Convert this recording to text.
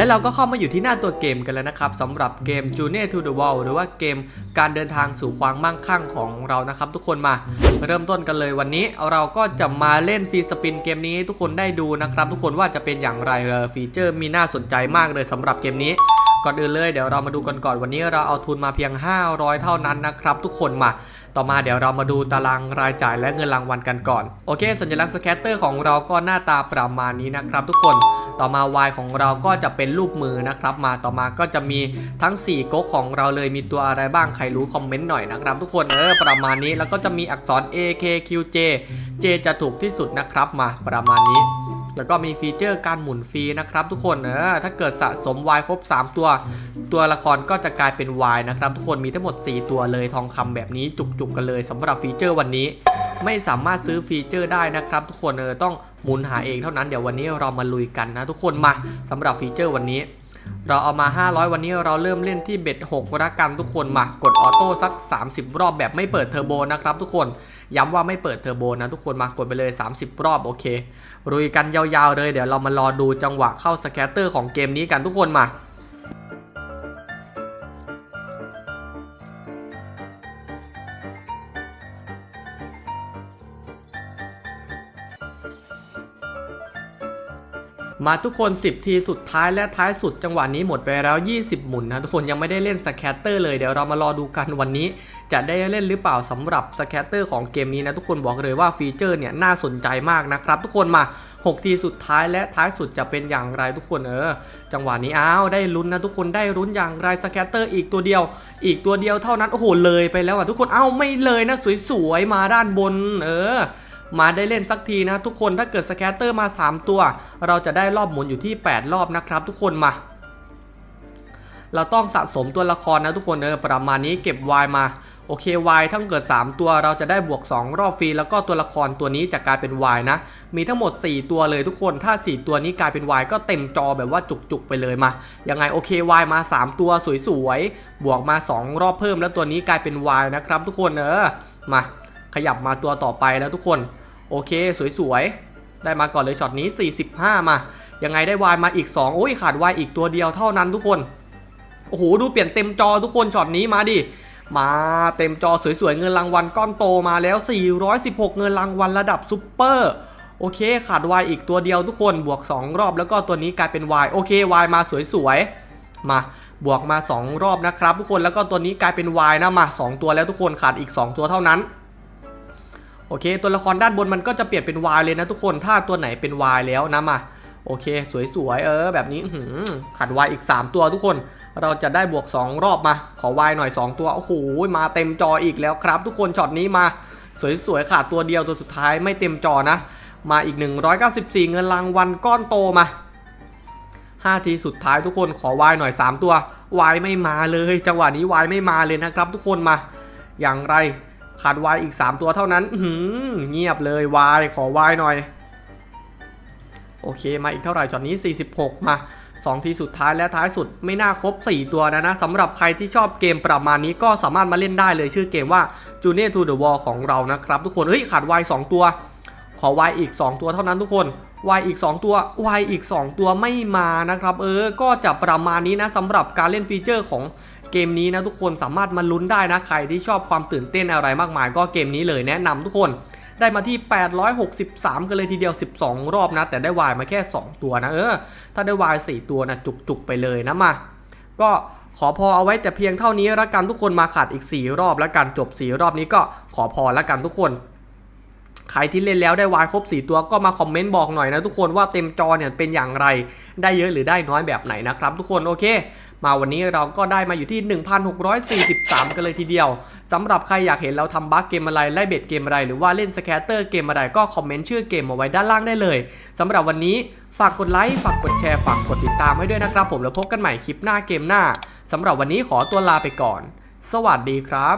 และเราก็เข้ามาอยู่ที่หน้าตัวเกมกันแล้วนะครับสำหรับเกม Journey to the Wall หรือว่าเกมการเดินทางสู่ความมั่งคั่งของเรานะครับ ทุกคนมาเริ่มต้นกันเลยวันนี้เราก็จะมาเล่นฟรีสปินเกมนี้ทุกคนได้ดูนะครับ ทุกคนว่าจะเป็นอย่างไรเออฟีเจอร์มีน่าสนใจมากเลยสำหรับเกมนี้ ก่อนอื่นเลยเดี๋ยวเรามาดูกันก่อนวันนี้เราเอาทุนมาเพียง 500 เท่านั้นนะครับทุกคนมา ต่อมาเดี๋ยวเรามาดูตารางรายจ่ายและเงินรางวัลกันก่อน โอเค สัญลักษณ์สแคตเตอร์ของเราก็หน้าตาประมาณนี้นะครับทุกคนต่อมา Y ของเราก็จะเป็นรูปมือนะครับ มาต่อมาก็จะมีทั้ง 4ก๊กของเราเลยมีตัวอะไรบ้างใครรู้คอมเมนต์หน่อยนะครับ ทุกคนเออประมาณนี้แล้วก็จะมีอักษร A K Q J J จะถูกที่สุดนะครับมาประมาณนี้ แล้วก็มีฟีเจอร์การหมุนฟรีนะครับทุกคนเออถ้าเกิดสะสม Y ครบ 3 ตัว ตัวละครก็จะกลายเป็น Y นะครับทุกคนมีทั้งหมด 4 ตัวเลยทองคำแบบนี้จุกๆกันเลยสำหรับฟีเจอร์วันนี้ ไม่สามารถซื้อฟีเจอร์ได้นะครับทุกคนเออต้องหมุนหาเองเท่านั้นเดี๋ยววันนี้เรามาลุยกันนะทุกคนมาสำหรับฟีเจอร์วันนี้ เราเอามา 500 วันนี้เราเริ่มเล่นที่เบ็ด6ละกันทุกคนมากดออโต้สัก 30 รอบแบบไม่เปิดเทอร์โบนะครับทุกคนย้ำว่าไม่เปิดเทอร์โบนะทุกคนมากดไปเลย 30 รอบโอเครุยกันยาวๆเลยเดี๋ยวเรามารอดูจังหวะเข้าสแคตเตอร์ของเกมนี้กันทุกคนมา มาทุกคน 10 ทีสุดท้ายและท้ายสุดจังหวะนี้หมดไปแล้ว 20 หมุนนะทุกคนยังไม่ได้เล่นสแคตเตอร์เลยเดี๋ยวเรามารอดูกันวันนี้ จะได้เล่นหรือเปล่าสำหรับสแคตเตอร์ของเกมนี้นะทุกคนบอกเลยว่าฟีเจอร์เนี่ยน่าสนใจมากนะครับทุกคนมา 6 ทีสุดท้ายและท้ายสุดจะเป็นอย่างไรทุกคนเออ จังหวะนี้อ้าวได้ลุ้นนะทุกคนได้ลุ้นอย่างไรสแคตเตอร์อีกตัวเดียว อีกตัวเดียวเท่านั้นโอ้โหเลยไปแล้วอะทุกคนเอ้าไม่เลยนะสวยๆมาด้านบน เออ มาได้เล่นสักทีนะทุกคนถ้าเกิดสแคตเตอร์มา 3 ตัว เราจะได้รอบหมุนอยู่ที่ 8 รอบนะครับทุกคนมาเราต้องสะสมตัวละครนะทุกคนเออประมาณนี้เก็บ Y มาโอเค Y ถ้าเกิด 3 ตัวเราจะได้บวก 2 รอบฟรีแล้วก็ตัวละครตัวนี้จะกลายเป็น Y นะ มีทั้งหมด 4 ตัวเลยทุกคนถ้า 4 ตัวนี้กลายเป็น Y ก็เต็มจอแบบว่าจุกๆไปเลยมายังไงโอเค Y มา 3 ตัวสวยๆบวกมา 2 รอบเพิ่มแล้วตัวนี้กลายเป็น Y นะครับทุกคนเออมา ขยับมาตัวต่อไปแล้วทุกคน โอเค สวยๆ ได้มาก่อนเลยช็อตนี้ 45 มา ยังไงได้วายมาอีก 2 โอ้ยขาดวายอีกตัวเดียวเท่านั้นทุกคน โอ้โห ดูเปลี่ยนเต็มจอทุกคนช็อตนี้มาดิ มาเต็มจอสวยๆ เงินรางวัลก้อนโตมาแล้ว 416 เงินรางวัลระดับซุปเปอร์โอเค ขาดวายอีกตัวเดียวทุกคนบวก 2 รอบแล้วก็ตัวนี้กลายเป็นวายโอเควายมาสวยๆมาบวกมา 2 รอบนะครับ ทุกคนแล้วก็ตัวนี้กลายเป็นวายนะมา 2 ตัวแล้วทุกคนขาดอีก 2 ตัวเท่านั้น โอเค ตัวละครด้านบนมันก็จะเปลี่ยนเป็น Y เลยนะทุกคนถ้าตัวไหนเป็น Y แล้วนะมาโอเค สวยๆเออ แบบนี้หือขัด Y อีก 3 ตัวทุกคน เราจะได้บวก 2 รอบมา ขอ Y หน่อย 2 ตัว โอ้โห มาเต็มจออีกแล้วครับ ทุกคนช็อตนี้มา สวยๆขาดตัวเดียวตัวสุดท้ายไม่เต็มจอนะ มาอีก 194 เงินรางวัลก้อนโตมา 5 ทีสุดท้ายทุกคนขอ Y หน่อย 3 ตัว Y ไม่มาเลย จังหวะนี้ Y ไม่มาเลยนะครับ ทุกคนมา อย่างไร ขาด Y อีก 3 ตัวเท่านั้นหือเงียบเลย Y ขอ Y หน่อย โอเคมาอีกเท่าไหร่จอดนี้ 46 มา 2 ทีสุดท้ายและท้ายสุดไม่น่าครบ 4 ตัวนะนะสำหรับใครที่ชอบเกมประมาณนี้ก็สามารถมาเล่นได้เลยชื่อเกมว่า Junior to the Wall ของเรานะครับ ทุกคนเฮ้ยขาด Y 2ตัว ขอ Y อีก 2 ตัวเท่านั้นทุกคน Y อีก 2 ตัว Y อีก 2 ตัวไม่มานะครับ เออ ก็จะประมาณนี้นะสำหรับการเล่นฟีเจอร์ของ เกมนี้นะทุกคนสามารถมาลุ้นได้นะ ใครที่ชอบความตื่นเต้นอะไรมากมาย ก็เกมนี้เลยแนะนำทุกคนได้มาที่ 863 กันเลยทีเดียว 12 รอบนะ แต่ได้วายมาแค่ 2 ตัวนะเออ ถ้าได้วาย 4 ตัวนะจุกๆไปเลยนะมา ก็ขอพอเอาไว้แต่เพียงเท่านี้ละกันทุกคนมาขาดอีก 4 รอบแล้วกันจบ 4 รอบนี้ก็ขอพอละกันทุกคน ใครที่เล่นแล้วได้วายครบ 4 ตัวก็มาคอมเมนต์บอกหน่อยนะทุกคนว่าเต็มจอเนี่ยเป็นอย่างไร ได้เยอะหรือได้น้อยแบบไหนนะครับทุกคนโอเค มาวันนี้เราก็ได้มาอยู่ที่ 1,643 กันเลยทีเดียวสำหรับใครอยากเห็นเราทำบัคเกมอะไรไล่เบ็ดเกมอะไร หรือว่าเล่นสแคตเตอร์เกมอะไรก็คอมเมนต์ชื่อเกมมาไว้ด้านล่างได้เลยสำหรับวันนี้ฝากกดไลค์ฝากกดแชร์ฝากกดติดตามให้ด้วยนะครับผมแล้วพบกันใหม่คลิปหน้าเกมหน้าสำหรับวันนี้ขอตัวลาไปก่อน สวัสดีครับ